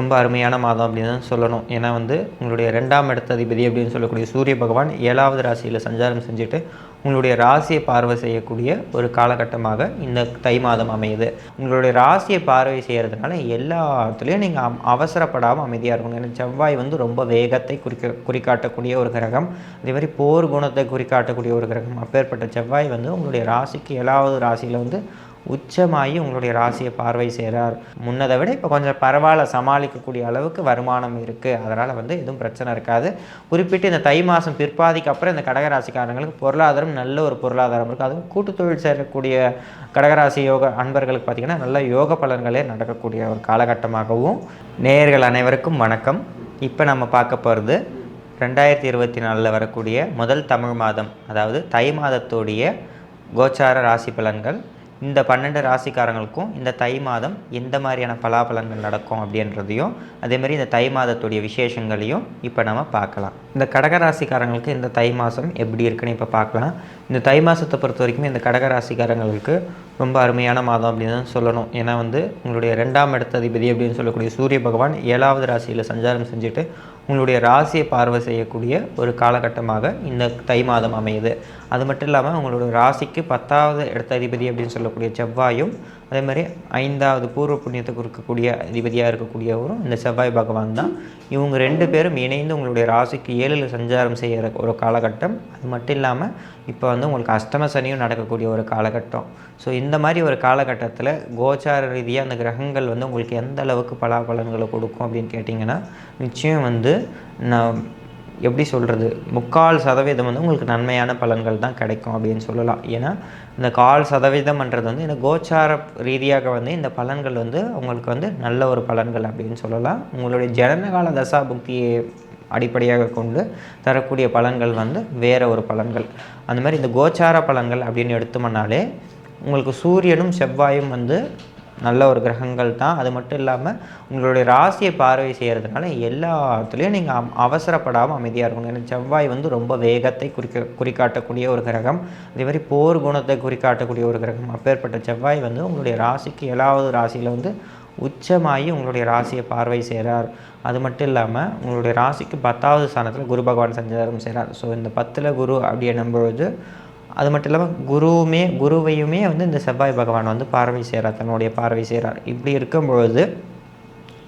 ரொம்ப அருமையான மாதம் அப்படின்னு தான் சொல்லணும். ஏன்னா வந்து உங்களுடைய ரெண்டாம் இடத்த அதிபதி அப்படின்னு சொல்லக்கூடிய சூரிய பகவான் ஏழாவது ராசியில் சஞ்சாரம் செஞ்சுட்டு உங்களுடைய ராசியை பார்வை செய்யக்கூடிய ஒரு காலகட்டமாக இந்த தை மாதம் அமையுது. உங்களுடைய ராசியை பார்வை செய்கிறதுனால எல்லாத்துலேயும் நீங்கள் அவசரப்படாமல் அமைதியாக இருக்கணும். ஏன்னா செவ்வாய் வந்து ரொம்ப வேகத்தை குறிக்க குறிக்காட்டக்கூடிய ஒரு கிரகம். அதே மாதிரி போர் குணத்தை குறிக்காட்டக்கூடிய ஒரு கிரகம். அப்பேற்பட்ட செவ்வாய் வந்து உங்களுடைய ராசிக்கு ஏழாவது ராசியில் வந்து உச்சமாகி உங்களுடைய ராசியை பார்வை செய்கிறார். முன்னதை விட இப்போ கொஞ்சம் பரவாயில்ல சமாளிக்கக்கூடிய அளவுக்கு வருமானம் இருக்குது அதனால் வந்து எதுவும் பிரச்சனை இருக்காது. குறிப்பிட்டு இந்த தை மாதம் பிற்பாதிக்கு அப்புறம் இந்த கடகராசிக்காரங்களுக்கு பொருளாதாரம் நல்ல ஒரு பொருளாதாரம் இருக்குது அதுவும் கூட்டு தொழில் செய்யக்கூடிய கடகராசி யோக அன்பர்களுக்கு பார்த்திங்கன்னா நல்ல யோக பலன்களே நடக்கக்கூடிய ஒரு காலகட்டமாகவும் நேயர்கள் அனைவருக்கும் வணக்கம். இப்போ நம்ம பார்க்க போகிறது ரெண்டாயிரத்தி இருபத்தி நாலில் வரக்கூடிய முதல் தமிழ் மாதம் அதாவது தை மாதத்துடைய கோச்சார ராசி பலன்கள். இந்த பன்னெண்டு ராசிக்காரங்களுக்கும் இந்த தை மாதம் எந்த மாதிரியான பலாபலன்கள் நடக்கும் அப்படின்றதையும் அதேமாதிரி இந்த தை மாதத்துடைய விசேஷங்களையும் இப்போ நம்ம பார்க்கலாம். இந்த கடக ராசிக்காரங்களுக்கு இந்த தை மாதம் எப்படி இருக்குன்னு இப்போ பார்க்கலாம். இந்த தை மாதத்தை பொறுத்த வரைக்கும் இந்த கடக ராசிக்காரங்களுக்கு ரொம்ப அருமையான மாதம் அப்படின்னு தான் சொல்லணும். ஏன்னா வந்து உங்களுடைய ரெண்டாம் இடத்த அதிபதி அப்படின்னு சொல்லக்கூடிய சூரிய பகவான் ஏழாவது ராசியில் சஞ்சாரம் செஞ்சுட்டு உங்களுடைய ராசியை பார்வை செய்யக்கூடிய ஒரு காலகட்டமாக இந்த தை மாதம் அமையுது. அது மட்டும் இல்லாமல் உங்களோட ராசிக்கு பத்தாவது இடத்த அதிபதி அப்படின்னு சொல்லக்கூடிய செவ்வாயும் அதே மாதிரி ஐந்தாவது பூர்வ புண்ணியத்தை கொடுக்கக்கூடிய அதிபதியாக இருக்கக்கூடியவரும் இந்த செவ்வாய் பகவான் தான். இவங்க ரெண்டு பேரும் இணைந்து உங்களுடைய ராசிக்கு ஏழில் சஞ்சாரம் செய்கிற ஒரு காலகட்டம். அது மட்டும் இல்லாமல் இப்போ வந்து உங்களுக்கு அஷ்டம சனியும் நடக்கக்கூடிய ஒரு காலகட்டம். ஸோ இந்த மாதிரி ஒரு காலகட்டத்தில் கோச்சார ரீதியாக அந்த கிரகங்கள் வந்து உங்களுக்கு எந்த அளவுக்கு பலாபலன்களை கொடுக்கும் அப்படின்னு கேட்டிங்கன்னா நிச்சயம் வந்து நான் எப்படி சொல்கிறது முக்கால் சதவீதம் வந்து உங்களுக்கு நன்மையான பலன்கள் தான் கிடைக்கும் அப்படின்னு சொல்லலாம். ஏன்னா இந்த கால் சதவீதம்ன்றது வந்து இந்த கோச்சார ரீதியாக வந்து இந்த பலன்கள் வந்து உங்களுக்கு வந்து நல்ல ஒரு பலன்கள் அப்படின்னு சொல்லலாம். உங்களுடைய ஜனனகால தசா புக்தியை அடிப்படையாக கொண்டு தரக்கூடிய பலன்கள் வந்து வேறு ஒரு பலன்கள். அந்த மாதிரி இந்த கோச்சார பலன்கள் அப்படின்னு எடுத்தோம்னாலே உங்களுக்கு சூரியனும் செவ்வாயும் வந்து நல்ல ஒரு கிரகங்கள் தான். அது மட்டும் இல்லாமல் உங்களுடைய ராசியை பார்வை செய்கிறதுனால எல்லாத்துலேயும் நீங்கள் அவசரப்படாமல் அமைதியாக இருக்கணும் ஏன்னா செவ்வாய் வந்து ரொம்ப வேகத்தை குறிக்க குறிக்காட்டக்கூடிய ஒரு கிரகம். அதே மாதிரி போர் குணத்தை குறிக்காட்டக்கூடிய ஒரு கிரகம். அப்பேற்பட்ட செவ்வாய் வந்து உங்களுடைய ராசிக்கு ஏழாவது ராசியில் வந்து உச்சமாகி உங்களுடைய ராசியை பார்வை செய்கிறார் அது மட்டும் இல்லாமல் உங்களுடைய ராசிக்கு பத்தாவது ஸ்தானத்தில் குரு பகவான் சஞ்சாரம் செய்கிறார் ஸோ இந்த பத்தில் குரு அப்படி என்னும்பொழுது அது மட்டும் இல்லாமல் குருவுமே குருவையுமே வந்து இந்த செவ்வாய் பகவான் வந்து பார்வை செய்கிறார் தன்னுடைய பார்வை செய்கிறார் இப்படி இருக்கும் பொழுது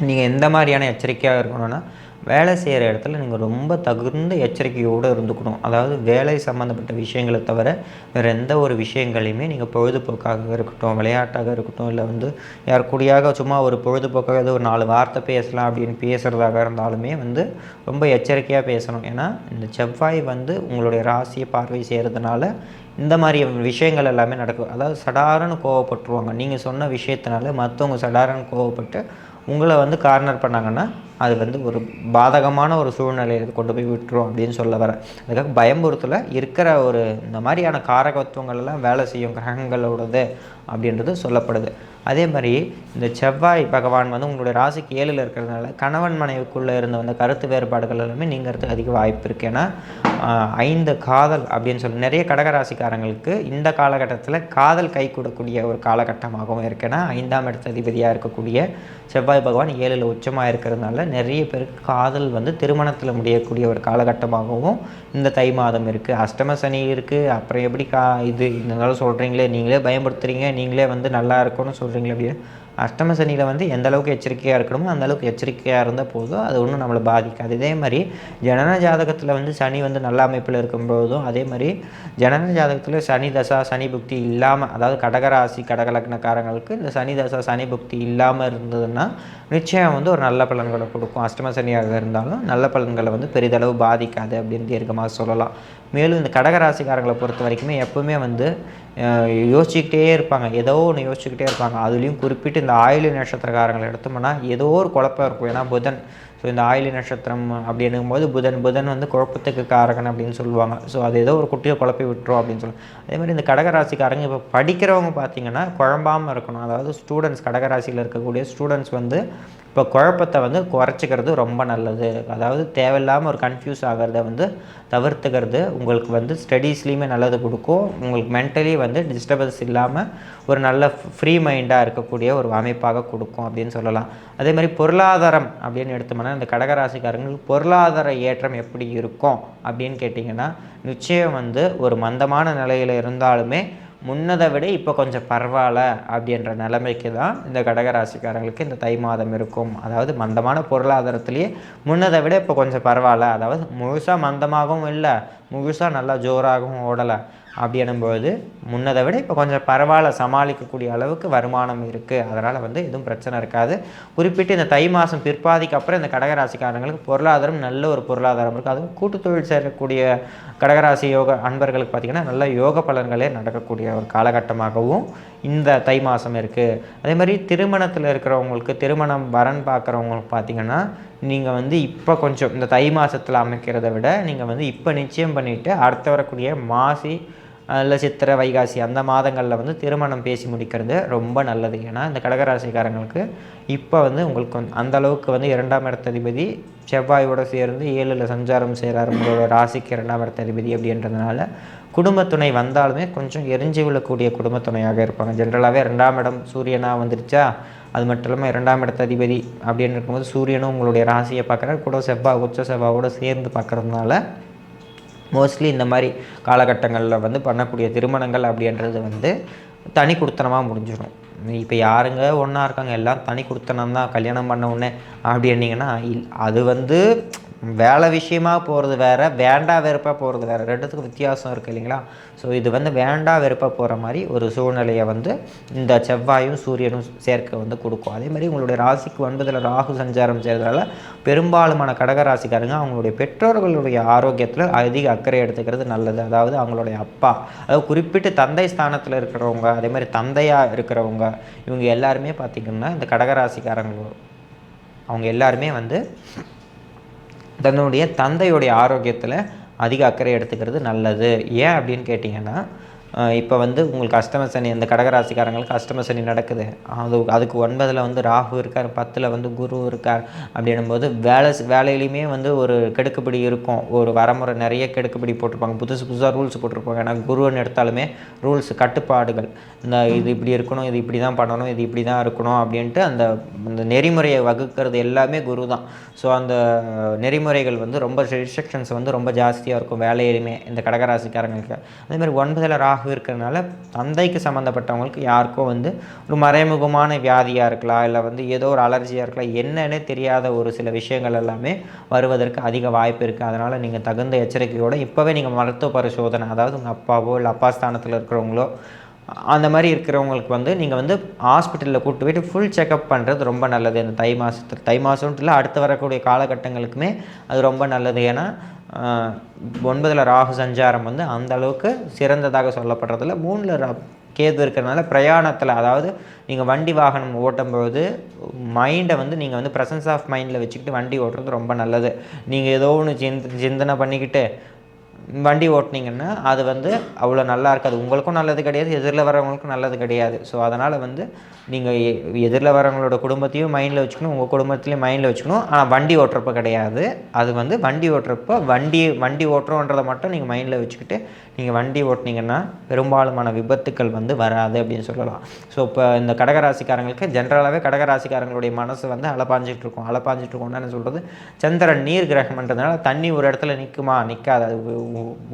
நீங்கள் எந்த மாதிரியான எச்சரிக்கையாக இருக்கணும்னா வேலை செய்கிற இடத்துல நீங்கள் ரொம்ப தகுந்த எச்சரிக்கையோடு இருந்துக்கணும். அதாவது வேலை சம்மந்தப்பட்ட விஷயங்களை தவிர வேறு எந்த ஒரு விஷயங்களையுமே நீங்கள் பொழுதுபோக்காக இருக்கட்டும் விளையாட்டாக இருக்கட்டும் இல்லை வந்து யார் கூடியாக சும்மா ஒரு பொழுதுபோக்காக ஏதோ ஒரு நாலு வார்த்தை பேசலாம் அப்படின்னு பேசுகிறதாக இருந்தாலுமே வந்து ரொம்ப எச்சரிக்கையாக பேசணும். ஏன்னா இந்த செவ்வாய் வந்து உங்களுடைய ராசியை பார்வை செய்கிறதுனால இந்த மாதிரி விஷயங்கள் எல்லாமே நடக்கும். அதாவது சடாரன்னு கோவப்பட்டுருவாங்க. நீங்கள் சொன்ன விஷயத்தினால மற்றவங்க சடாரன்னு கோவப்பட்டு உங்களை வந்து கார்னர் பண்ணாங்கன்னா அது வந்து ஒரு பாதகமான ஒரு சூழ்நிலையை கொண்டு போய் விட்டுரும் அப்படின்னு சொல்ல வரேன் அதுக்காக பயம்புறுத்தல இருக்கிற ஒரு இந்த மாதிரியான காரகத்துவங்கள் எல்லாம் வேலை செய்யும் கிரகங்களோடது அப்படின்றது சொல்லப்படுது. அதே மாதிரி இந்த செவ்வாய் பகவான் வந்து உங்களுடைய ராசிக்கு ஏழில் இருக்கிறதுனால கணவன் மனைவிக்குள்ளே இருந்த அந்த கருத்து வேறுபாடுகள் எல்லாமே நீங்கிறதுக்கு அதிக வாய்ப்பு இருக்குது ஏன்னா ஐந்து காதல் அப்படின்னு சொல்லி நிறைய கடகராசிக்காரங்களுக்கு இந்த காலகட்டத்தில் காதல் கை கொடுக்கக்கூடிய ஒரு காலகட்டமாகவும் இருக்குன்னா ஐந்தாம் இடத்த அதிபதியாக இருக்கக்கூடிய செவ்வாய் பகவான் ஏழில் உச்சமாக இருக்கிறதுனால நிறைய பேருக்கு காதல் வந்து திருமணத்தில் முடியக்கூடிய ஒரு காலகட்டமாகவும் இந்த தை மாதம் இருக்குது அஷ்டம சனி இருக்குது அப்புறம் எப்படி கா இது இந்த சொல்கிறீங்களே நீங்களே பயன்படுத்துகிறீங்க நீங்களே வந்து நல்லா இருக்கும்னு சொல்கிறீங்களே அப்படியே அஷ்டம சனியில் வந்து எந்த அளவுக்கு எச்சரிக்கையாக இருக்கணுமோ அந்த அளவுக்கு எச்சரிக்கையாக இருந்தால் போதும். அது ஒன்றும் நம்மளை பாதிக்காது. இதே மாதிரி ஜனன ஜாதகத்தில் வந்து சனி வந்து நல்ல அமைப்பில் இருக்கும்போதும் அதே மாதிரி ஜனன ஜாதகத்தில் சனி தசா சனி புக்தி இல்லாமல் அதாவது கடகராசி கடகலக்னக்காரங்களுக்கு இந்த சனி தசா சனி புக்தி இல்லாமல் இருந்ததுன்னா நிச்சயம் வந்து ஒரு நல்ல பலன்களை கொடுக்கும். அஷ்டம சனியாக இருந்தாலும் நல்ல பலன்களை வந்து பெரிதளவு பாதிக்காது அப்படின்னு தீர்க்கமாக சொல்லலாம். மேலும் இந்த கடகராசிக்காரங்களை பொறுத்த வரைக்குமே எப்பவுமே வந்து யோசிச்சுக்கிட்டே இருப்பாங்க. ஏதோ ஒன்று யோசிச்சுக்கிட்டே இருப்பாங்க. அதுலேயும் குறிப்பிட்டு இந்த ஆயுளி நட்சத்திரக்காரங்களை எடுத்தோம்னா ஏதோ ஒரு குழப்பம் இருக்கும். ஏன்னா புதன். ஸோ இந்த ஆயுளி நட்சத்திரம் அப்படின்னும் போது புதன் புதன் வந்து குழப்பத்துக்கு காரகன் அப்படின்னு சொல்லுவாங்க. ஸோ அது ஏதோ ஒரு குட்டியை குழப்பி விட்டுரும் அப்படின்னு சொல்லுவாங்க. அதே மாதிரி இந்த கடகராசிக்காரங்க இப்போ படிக்கிறவங்க பார்த்தீங்கன்னா குழம்பாமல் இருக்கணும். அதாவது ஸ்டூடெண்ட்ஸ் கடகராசியில் இருக்கக்கூடிய ஸ்டூடெண்ட்ஸ் வந்து இப்போ குழப்பத்தை வந்து குறைச்சிக்கிறது ரொம்ப நல்லது. அதாவது தேவையில்லாமல் ஒரு கன்ஃபியூஸ் ஆகிறத வந்து தவிர்த்துக்கிறது உங்களுக்கு வந்து ஸ்டடீஸ்லேயுமே நல்லது கொடுக்கும். உங்களுக்கு மென்டலி வந்து டிஸ்டர்பன்ஸ் இல்லாமல் ஒரு நல்ல ஃப்ரீ மைண்டாக இருக்கக்கூடிய ஒரு அமைப்பாக கொடுக்கும் அப்படின்னு சொல்லலாம். அதே மாதிரி பொருளாதாரம் அப்படின்னு எடுத்தோம்னா இந்த கடகராசிக்காரங்களுக்கு பொருளாதார ஏற்றம் எப்படி இருக்கும் அப்படின்னு கேட்டிங்கன்னா நிச்சயம் வந்து ஒரு மந்தமான நிலையில் இருந்தாலுமே முன்னதை விட இப்போ கொஞ்சம் பரவாயில்ல அப்படின்ற நிலைமைக்கு தான் இந்த கடகராசிக்காரங்களுக்கு இந்த தை மாதம் இருக்கும். அதாவது மந்தமான பொருளாதாரத்திலேயே முன்னதை விட இப்போ கொஞ்சம் பரவாயில்ல. அதாவது முழுசாக மந்தமாகவும் இல்லை முழுசாக நல்லா ஜோராகவும் ஓடலை. அப்படி எனும்போது முன்னதை விட இப்போ கொஞ்சம் பரவாயில்ல சமாளிக்கக்கூடிய அளவுக்கு வருமானம் இருக்குது அதனால் வந்து எதுவும் பிரச்சனை இருக்காது. குறிப்பிட்டு இந்த தை மாதம் பிற்பாதிக்கு அப்புறம் இந்த கடகராசிக்காரங்களுக்கு பொருளாதாரம் நல்ல ஒரு பொருளாதாரம் இருக்குது அதுவும் கூட்டு தொழில் சேரக்கூடிய கடகராசி யோக அன்பர்களுக்கு பார்த்திங்கன்னா நல்ல யோக பலன்களே நடக்கக்கூடிய ஒரு காலகட்டமாகவும் இந்த தை மாதம் இருக்குது அதே மாதிரி திருமணத்தில் இருக்கிறவங்களுக்கு திருமணம் வரன் பார்க்குறவங்களுக்கு பார்த்திங்கன்னா நீங்கள் வந்து இப்போ கொஞ்சம் இந்த தை மாதத்தில் அமைக்கிறத விட நீங்கள் வந்து இப்போ நிச்சயம் பண்ணிவிட்டு அடுத்த வரக்கூடிய மாசி இல்லை சித்திரை வைகாசி அந்த மாதங்களில் வந்து திருமணம் பேசி முடிக்கிறது ரொம்ப நல்லது. ஏன்னா இந்த கடகராசிக்காரங்களுக்கு இப்போ வந்து உங்களுக்கு அந்த அளவுக்கு வந்து இரண்டாம் இடத்ததிபதி செவ்வாயோட சேர்ந்து ஏழில் சஞ்சாரம் செய்கிறார் உங்களோட ராசிக்கு இரண்டாம் இடத்ததிபதி அப்படின்றதுனால குடும்பத்துணை வந்தாலுமே கொஞ்சம் எரிஞ்சு விழக்கூடிய குடும்பத்துணையாக இருப்பாங்க. ஜென்ரலாகவே ரெண்டாம் இடம் சூரியனாக வந்துருச்சா? அது மட்டும் இல்லாமல் இரண்டாம் இடத்த அதிபதி அப்படின்னு இருக்கும்போது சூரியனும் உங்களுடைய ராசியை பார்க்குறாரு. கூட செவ்வாய் உச்ச செவ்வாவோடு சேர்ந்து பார்க்குறதுனால மோஸ்ட்லி இந்த மாதிரி காலகட்டங்களில் வந்து பண்ணக்கூடிய திருமணங்கள் அப்படின்றது வந்து தனி கொடுத்தனமாக முடிஞ்சிடும். இப்போ யாருங்க ஒன்றா இருக்காங்க? எல்லாம் தனி கொடுத்தனம் தான் கல்யாணம் பண்ண உடனே அப்படின்னீங்கன்னா இல் அது வந்து வேலை விஷயமாக போகிறது வேறு வேண்டா வெறுப்பாக போகிறது வேறு. ரெண்டுத்துக்கும் வித்தியாசம் இருக்குது இல்லைங்களா? ஸோ இது வந்து வேண்டா வெறுப்பாக போகிற மாதிரி ஒரு சூழ்நிலையை வந்து இந்த செவ்வாயும் சூரியனும் சேர்க்க வந்து கொடுக்கும். அதே மாதிரி உங்களுடைய ராசிக்கு ஒன்பதில் ராகு சஞ்சாரம் செய்கிறதால பெரும்பாலுமான கடகராசிக்காரங்க அவங்களுடைய பெற்றோர்களுடைய ஆரோக்கியத்தில் அதிக அக்கறை எடுத்துக்கிறது நல்லது. அதாவது அவங்களுடைய அப்பா அதாவது குறிப்பிட்டு தந்தை ஸ்தானத்தில் இருக்கிறவங்க அதே மாதிரி தந்தையாக இருக்கிறவங்க இவங்க எல்லாருமே பார்த்திங்கன்னா இந்த கடகராசிக்காரங்க அவங்க எல்லாருமே வந்து தன்னுடைய தந்தையுடைய ஆரோக்கியத்தில் அதிக அக்கறை எடுத்துக்கிறது நல்லது. ஏன் அப்படின்னு கேட்டிங்கன்னா இப்போ வந்து உங்களுக்கு அஷ்டம சனி இந்த கடகராசிக்காரங்களுக்கு அஷ்டம சனி நடக்குது. அது அதுக்கு ஒன்பதில் வந்து ராகு இருக்கார் பத்தில் வந்து குரு இருக்கார் அப்படின்னும்போது வேலை வேலையிலையுமே வந்து ஒரு கெடுக்குப்படி இருக்கும். ஒரு வரமுறை நிறைய கெடுக்குப்படி போட்டிருப்பாங்க. புதுசு புதுசாக ரூல்ஸ் போட்டிருப்பாங்க. ஏன்னா குருன்னு எடுத்தாலுமே ரூல்ஸ் கட்டுப்பாடுகள். இந்த இது இப்படி இருக்கணும் இது இப்படி தான் பண்ணணும் இது இப்படி தான் இருக்கணும் அப்படின்ட்டு அந்த அந்த நெறிமுறையை வகுக்கிறது எல்லாமே குரு தான். ஸோ அந்த நெறிமுறைகள் வந்து ரொம்ப ரிஸ்ட்ரிக்ஷன்ஸ் வந்து ரொம்ப ஜாஸ்தியாக இருக்கும் வேலையிலுமே இந்த கடகராசிக்காரங்களுக்கு. அதேமாதிரி ஒன்பதில் ராகு ராகு இருக்கிறதுனால தந்தைக்கு சம்மந்தப்பட்டவங்களுக்கு யாருக்கோ வந்து ஒரு மறைமுகமான வியாதியாக இருக்கலாம் இல்லை வந்து ஏதோ ஒரு அலர்ஜியாக இருக்கலாம் என்னன்னே தெரியாத ஒரு சில விஷயங்கள் எல்லாமே வருவதற்கு அதிக வாய்ப்பு இருக்குது அதனால் நீங்கள் தகுந்த எச்சரிக்கையோடு இப்போவே நீங்கள் மருத்துவ பரிசோதனை அதாவது உங்கள் அப்பாவோ இல்லை அப்பா ஸ்தானத்தில் இருக்கிறவங்களோ அந்த மாதிரி இருக்கிறவங்களுக்கு வந்து நீங்கள் வந்து ஹாஸ்பிட்டலில் கூப்பிட்டு போயிட்டு ஃபுல் செக்கப் பண்ணுறது ரொம்ப நல்லது. இந்த தை மாதத்தில் தை மாதம் இல்லை அடுத்து வரக்கூடிய காலகட்டங்களுக்குமே அது ரொம்ப நல்லது. ஏன்னா ஒன்பதில் ராகு சஞ்சாரம் வந்து அந்த அளவுக்கு சிறந்ததாக சொல்லப்படுறதில்ல. மூணில் கேது இருக்கிறதுனால பிரயாணத்தில் அதாவது நீங்கள் வண்டி வாகனம் ஓட்டும்போது மைண்டை வந்து நீங்கள் வந்து ப்ரெசன்ஸ் ஆஃப் மைண்டில் வச்சுக்கிட்டு வண்டி ஓட்டுறது ரொம்ப நல்லது. நீங்கள் ஏதோ ஒன்று சிந்த சிந்தனை பண்ணிக்கிட்டு வண்டி ஓட்டினீங்கன்னா அது வந்து அவ்வளோ நல்லா இருக்காது. உங்களுக்கும் நல்லது கிடையாது எதிரில் வரவங்களுக்கும் நல்லது கிடையாது. ஸோ அதனால் வந்து நீங்கள் எதிரில் வரவங்களோட குடும்பத்தையும் மைண்டில் வச்சுக்கணும் உங்கள் குடும்பத்திலையும் மைண்டில் வச்சுக்கணும். ஆனால் வண்டி ஓட்டுறப்ப கிடையாது. அது வந்து வண்டி ஓட்டுறப்ப வண்டி வண்டி ஓட்டுறோன்றதை மட்டும் நீங்கள் மைண்டில் வச்சுக்கிட்டு நீங்கள் வண்டி ஓட்டினீங்கன்னா பெரும்பாலுமான விபத்துக்கள் வந்து வராது அப்படின்னு சொல்லலாம். ஸோ இப்போ இந்த கடகராசிக்காரங்களுக்கு ஜென்ரலாகவே கடகராசிக்காரங்களுடைய மனசு வந்து அலப்பாஞ்சிட்டு இருக்கும். அலப்பாஞ்சிட்டு இருக்கும்னு என்ன சொல்கிறது சந்திரன் நீர் கிரகம்ன்றதுனால தண்ணி ஒரு இடத்துல நிற்குமா நிற்காது அது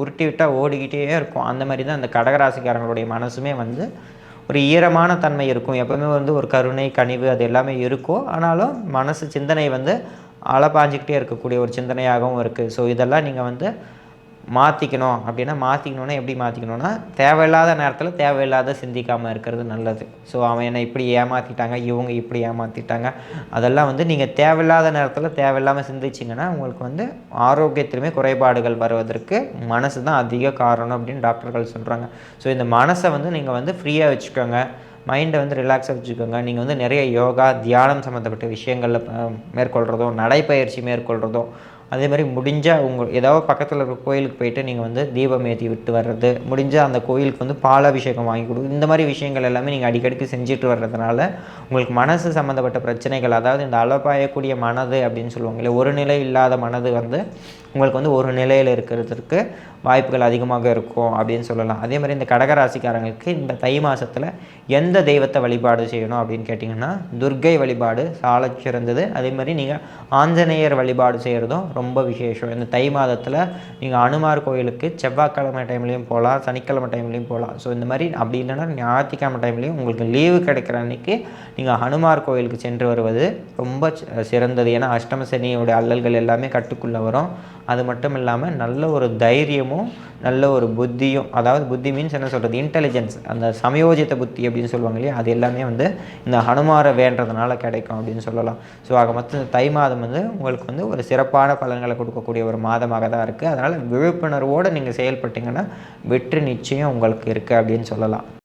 உருட்டி விட்டால் ஓடிக்கிட்டே இருக்கும். அந்த மாதிரி தான் அந்த கடகராசிக்காரங்களுடைய மனசுமே வந்து ஒரு ஈரமான தன்மை இருக்கும். எப்போவுமே வந்து ஒரு கருணை கனிவு அது எல்லாமே இருக்கும் ஆனாலும் மனசு சிந்தனை வந்து அலப்பாஞ்சிக்கிட்டே இருக்கக்கூடிய ஒரு சிந்தனையாகவும் இருக்குது ஸோ இதெல்லாம் நீங்கள் வந்து மாற்றிக்கணும் அப்படின்னா மாற்றிக்கணுன்னா எப்படி மாற்றிக்கணுன்னா தேவையில்லாத நேரத்தில் தேவையில்லாத சிந்திக்காமல் இருக்கிறது நல்லது. ஸோ அவன் என்னை இப்படி ஏமாற்றிட்டாங்க இவங்க இப்படி ஏமாற்றிட்டாங்க அதெல்லாம் வந்து நீங்கள் தேவையில்லாத நேரத்தில் தேவையில்லாமல் சிந்திச்சிங்கன்னா உங்களுக்கு வந்து ஆரோக்கியத்திலுமே குறைபாடுகள் வருவதற்கு மனசு தான் அதிக காரணம் அப்படின்னு டாக்டர்கள் சொல்கிறாங்க ஸோ இந்த மனசை வந்து நீங்கள் வந்து ஃப்ரீயாக வச்சுக்கோங்க. மைண்டை வந்து ரிலாக்ஸாக வச்சுக்கோங்க. நீங்கள் வந்து நிறைய யோகா தியானம் சம்மந்தப்பட்ட விஷயங்களில் மேற்கொள்கிறதும் நடைப்பயிற்சி மேற்கொள்கிறதும் அதே மாதிரி முடிஞ்சால் உங்கள் ஏதாவது பக்கத்தில் இருக்க கோயிலுக்கு போயிட்டு நீங்கள் வந்து தீபம் ஏற்றி விட்டு வர்றது முடிஞ்சால் அந்த கோயிலுக்கு வந்து பாலாபிஷேகம் வாங்கி கொடு இந்த மாதிரி விஷயங்கள் எல்லாமே நீங்கள் அடிக்கடிக்கு செஞ்சுட்டு வர்றதுனால உங்களுக்கு மனசு சம்மந்தப்பட்ட பிரச்சனைகள் அதாவது இந்த அளப்பாயக்கூடிய மனது அப்படின்னு சொல்லுவாங்க இல்லை ஒரு நிலை இல்லாத மனது வந்து உங்களுக்கு வந்து ஒரு நிலையில் இருக்கிறதுக்கு வாய்ப்புகள் அதிகமாக இருக்கும் அப்படின்னு சொல்லலாம். அதே மாதிரி இந்த கடகராசிக்காரங்களுக்கு இந்த தை மாதத்தில் எந்த தெய்வத்தை வழிபாடு செய்யணும் அப்படின்னு கேட்டிங்கன்னா துர்க்கை வழிபாடு சால சிறந்தது. அதே மாதிரி நீங்கள் ஆஞ்சநேயர் வழிபாடு செய்கிறதும் ரொம்ப விசேஷம். இந்த தை மாதத்தில் நீங்கள் அனுமார் கோயிலுக்கு செவ்வாய்க்கிழமை டைம்லேயும் போகலாம் சனிக்கிழமை டைம்லேயும் போகலாம் ஸோ இந்த மாதிரி அப்படி இல்லைன்னா ஞாயிற்றுக்கிழமை டைம்லேயும் உங்களுக்கு லீவு கிடைக்கிற அன்றைக்கி நீங்கள் ஹனுமார் கோயிலுக்கு சென்று வருவது ரொம்ப சிறந்தது. ஏன்னா அஷ்டம சனியோட அல்லல்கள் எல்லாமே கட்டுக்குள்ளே வரும். அது மட்டும் இல்லாமல் நல்ல ஒரு தைரியமும் நல்ல ஒரு புத்தியும் அதாவது புத்தி மீன்ஸ் என்ன சொல்கிறது இன்டெலிஜென்ஸ் அந்த சமயோஜித புத்தி அப்படின்னு சொல்லுவாங்க இல்லையா? அது எல்லாமே வந்து இந்த ஹனுமாரை வேண்டதுனால கிடைக்கும் அப்படின்னு சொல்லலாம். ஸோ ஆக மொத்தம் தை மாதம் வந்து உங்களுக்கு வந்து ஒரு சிறப்பான பலன்களை கொடுக்கக்கூடிய ஒரு மாதமாக தான் இருக்குது அதனால் விழிப்புணர்வோடு நீங்கள் செயல்பட்டீங்கன்னா வெற்றி நிச்சயம் உங்களுக்கு இருக்குது அப்படின்னு சொல்லலாம்.